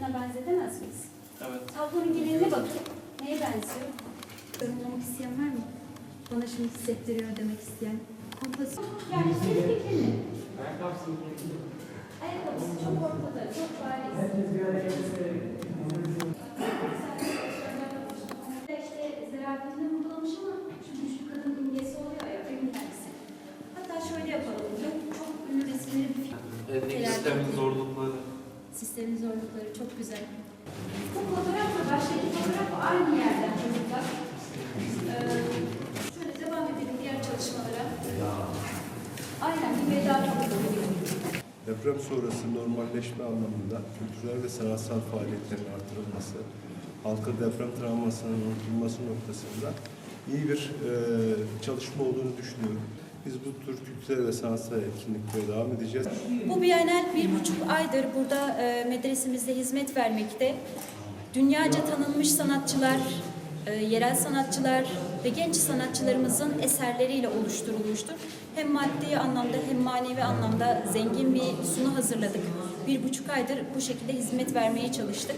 genelini benzetemez miyiz? Evet. Tablonun geneline bakın. Neye benziyor? Yorumlamak isteyen var mı? Bana şimdi hissettiriyor demek isteyen. Kompozisyon. Yani senin fikrin ne? Ayakkabısı. Ayakkabısı çok ortada, çok bariz. Herkes bir araya Hatta şöyle yapalım. Çok ünlü resimleri bir fikir. Eldeki sistemin zorlukları Sistemin zorlukları çok güzel. Bu fotoğrafla baştaki fotoğraf aynı yerden çocuklar. Ee, şöyle devam edelim diğer çalışmalara. Aynen bir veda fotoğrafı. Deprem sonrası normalleşme anlamında kültürel ve sanatsal faaliyetlerin artırılması, halka deprem travmasının unutulması noktasında iyi bir e, çalışma olduğunu düşünüyorum. Biz bu tür kültürel ve sanatsal etkinliklere devam edeceğiz. Bu Bienal bir buçuk aydır burada e, medresemizde hizmet vermekte. Dünyaca tanınmış sanatçılar, e, yerel sanatçılar ve genç sanatçılarımızın eserleriyle oluşturulmuştur. Hem maddi anlamda hem manevi anlamda zengin bir sunu hazırladık. Bir buçuk aydır bu şekilde hizmet vermeye çalıştık.